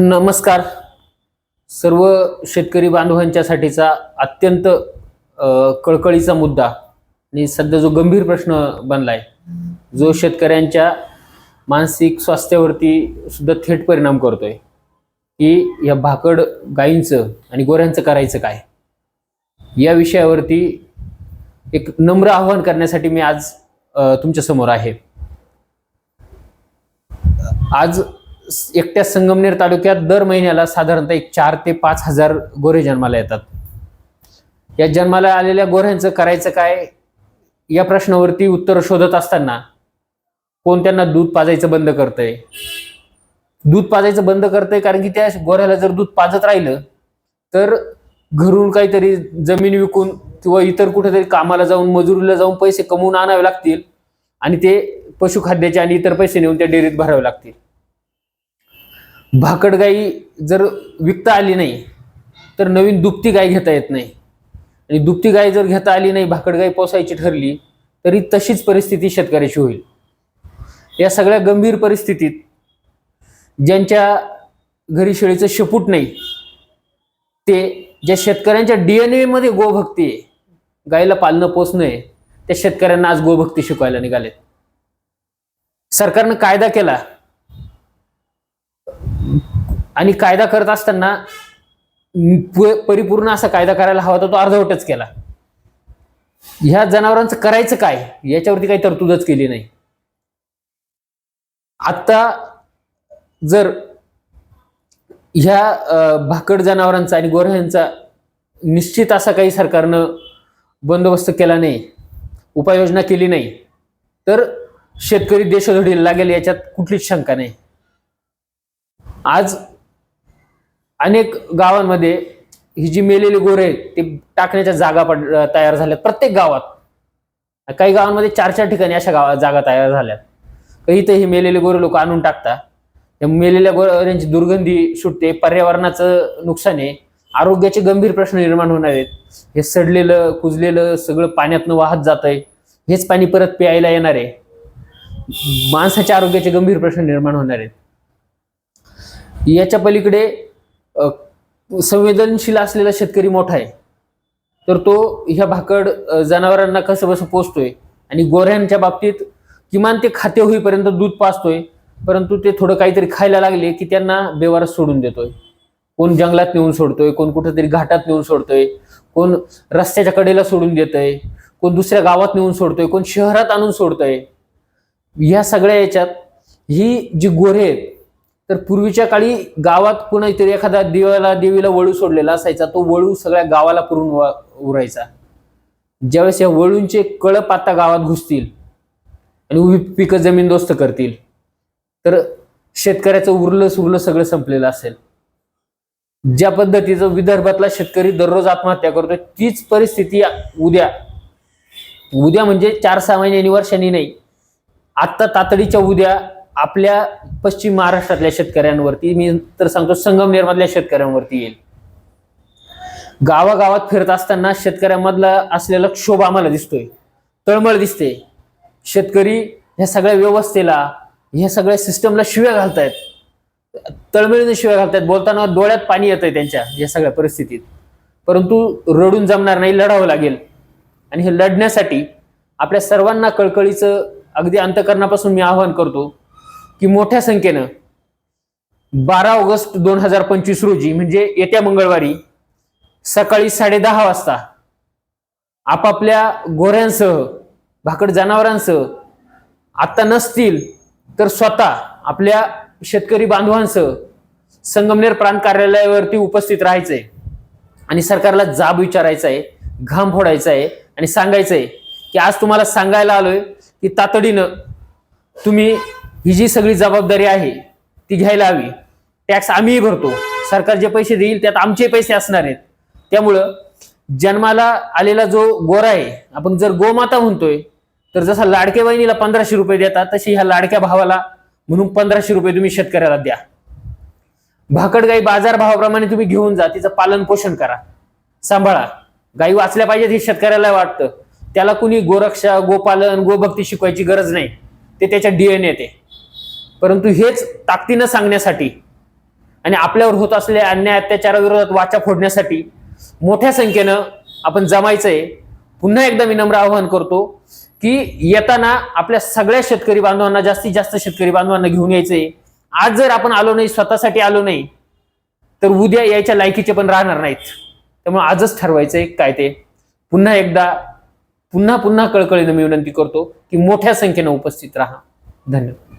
नमस्कार. सर्व शेतकरी बांधवांच्यासाठीचा अत्यंत कळकळीचा मुद्दा आणि सध्या जो गंभीर प्रश्न बनलाय जो शेतकऱ्यांच्या मानसिक स्वास्थ्यावरती सुद्धा थेट परिणाम करतोय की या भाकड गायींचं आणि गोऱ्यांचं करायचं काय? या विषयावरती एक नम्र आव्हान करण्यासाठी मी आज तुमच्यासमोर तुमच्यासमोर आहे. आज एकट्या संगमनेर तालुक्यात दर महिन्याला साधारणतः एक चार ते पाच हजार गोरे जन्माला येतात. या जन्माला आलेल्या गोऱ्यांचं करायचं काय? या प्रश्नावरती उत्तर शोधत असताना कोण त्यांना दूध पाजायचं बंद करतंय? दूध पाजायचं बंद करतंय कारण की त्या गोऱ्याला जर दूध पाजत राहिलं तर घरून काहीतरी जमीन विकून किंवा इतर कुठेतरी कामाला जाऊन मजुरीला जाऊन पैसे कमवून आणावे लागतील आणि ते पशुखाद्याचे आणि इतर पैसे नेऊन त्या डेअरीत भरावे लागतील. भाकड गाई जर विकता आली नाही तर नवीन दुभती गाय घेता येत नाही. आणि दुभती गाय जर घेता आली नाही भाकड गाय पोसायची ठरली तरी तशीच परिस्थिती शेतकऱ्याची होईल. या सगळ्या गंभीर परिस्थितीत ज्यांच्या घरी शेळीचं शेपूट नाही ते ज्या शेतकऱ्यांच्या डी एन एमध्ये गोभक्ती आहे गायीला पालणं पोसणं आहे त्या शेतकऱ्यांना आज गोभक्ती शिकवायला निघालेत. सरकारनं कायदा केला आणि कायदा करत असताना परिपूर्ण असा कायदा करायला हवा तर तो अर्धवटच केला. ह्या जनावरांचं करायचं काय? याच्यावरती काही तरतूदच केली नाही. आत्ता जर ह्या भाकड जनावरांचा आणि गोऱ्यांचा निश्चित असा काही सरकारनं बंदोबस्त केला नाही उपाययोजना केली नाही तर शेतकरी देशोधडीला लागेल याच्यात कुठलीच शंका नाही. आज अनेक गावांमध्ये ही जी मेलेली गोरे आहेत ते टाकण्याच्या जागा पड तयार झाल्यात. प्रत्येक गावात. काही गावांमध्ये चार चार ठिकाणी अशा गावा जागा तयार झाल्यात. काही तर ही मेलेले गोरे लोक आणून टाकतात. त्या मेलेल्या गोऱ्यांची दुर्गंधी सुटते पर्यावरणाचं नुकसान आहे आरोग्याचे गंभीर प्रश्न निर्माण होणार आहेत. हे सडलेलं कुजलेलं सगळं पाण्यातनं वाहत जात आहे हेच पाणी परत प्यायला येणार आहे. माणसाच्या आरोग्याचे गंभीर प्रश्न निर्माण होणार आहेत. याच्या पलीकडे संवेदनशील असलेला शेतकरी मोठा आहे. तर तो ह्या भाकड जनावरांना कसं बसं पोचतोय आणि गोऱ्यांच्या बाबतीत किमान ते खाते होईपर्यंत दूध पाचतोय परंतु ते थोडं काहीतरी खायला लागले की त्यांना बेवारस सोडून देतोय. कोण जंगलात नेऊन सोडतोय कोण कुठेतरी घाटात नेऊन सोडतोय कोण रस्त्याच्या कडेला सोडून देतोय कोण दुसऱ्या गावात नेऊन सोडतोय कोण शहरात आणून सोडतोय. ह्या सगळ्या याच्यात ही जी गोरे आहेत तर पूर्वीच्या काळी गावात कुणीतरी एखादा देवाला देवीला वळू सोडलेला असायचा. तो वळू सगळ्या गावाला पुरून उरायचा. ज्यावेळेस या वळूंचे कळप आता गावात घुसतील आणि उभी पिकं जमीनदोस्त करतील तर शेतकऱ्याचं उरलं सुरलं सगळं संपलेलं असेल. ज्या पद्धतीचं विदर्भातला शेतकरी दररोज आत्महत्या करतोय तीच परिस्थिती उद्या. उद्या म्हणजे चार सहा महिन्यांनी वर्षांनी नाही. आत्ता तातडीच्या उद्या आपल्या पश्चिम महाराष्ट्रातल्या शेतकऱ्यांवरती मी तर सांगतो संगमनेर मधल्या शेतकऱ्यांवरती येईल. गावागावात फिरत असताना शेतकऱ्यांमधला असलेला क्षोभ आम्हाला दिसतोय. तळमळ दिसते. शेतकरी ह्या सगळ्या व्यवस्थेला ह्या सगळ्या सिस्टमला शिव्या घालतायत. तळमळीने शिव्या घालतायत. बोलताना डोळ्यात पाणी येत आहे त्यांच्या या सगळ्या परिस्थितीत. परंतु रडून जमणार नाही लढावं लागेल. आणि हे लढण्यासाठी आपल्या सर्वांना कळकळीचं अगदी अंतकरणापासून मी आवाहन करतो की मोठ्या संख्येनं बारा ऑगस्ट दोन हजार पंचवीस रोजी म्हणजे येत्या मंगळवारी सकाळी साडेदहा वाजता आपापल्या गोऱ्यांसह भाकड जनावरांसह आत्ता नसतील तर स्वतः आपल्या शेतकरी बांधवांसह संगमनेर प्रांत कार्यालयावरती उपस्थित राहायचंय. आणि सरकारला जाब विचारायचा आहे घाम फोडायचा आहे आणि सांगायचं आहे की आज तुम्हाला सांगायला आलोय की तातडीनं तुम्ही ही जी सगळी जबाबदारी आहे ती घ्यायला हवी. टॅक्स आम्हीही भरतो. सरकार जे पैसे देईल त्यात आमचे पैसे असणार आहेत. त्यामुळं जन्माला आलेला जो गोरा आहे आपण जर गोमाता म्हणतोय तर जसा लाडक्या बहिणीला पंधराशे रुपये देतात तशी ह्या लाडक्या भावाला म्हणून पंधराशे रुपये तुम्ही शेतकऱ्याला द्या. भाकड गाई बाजार भावाप्रमाणे तुम्ही घेऊन जा तिचं पालन पोषण करा. सांभाळा. गाई वाचल्या पाहिजेत हे शेतकऱ्याला वाटतं. त्याला कुणी गोरक्षा गोपालन गोभक्ती शिकवायची गरज नाही. ते त्याच्या डीएनए ते. परंतु हेच ताकदीनं सांगण्यासाठी आणि आपल्यावर होत असलेल्या अन्याय अत्याचाराविरोधात वाचा फोडण्यासाठी मोठ्या संख्येनं आपण जमायचंय. पुन्हा एकदा मी नम्र आवाहन करतो की येताना आपल्या सगळ्या शेतकरी बांधवांना जास्तीत जास्त शेतकरी बांधवांना घेऊन यायचंय. आज जर आपण आलो नाही स्वतःसाठी आलो नाही तर उद्या यायच्या लायकीचे पण राहणार नाहीत. त्यामुळे आजच ठरवायचंय काय ते. पुन्हा एकदा पुन्हा पुन्हा कळकळीनं मी विनंती करतो की मोठ्या संख्येनं उपस्थित राहा. धन्यवाद.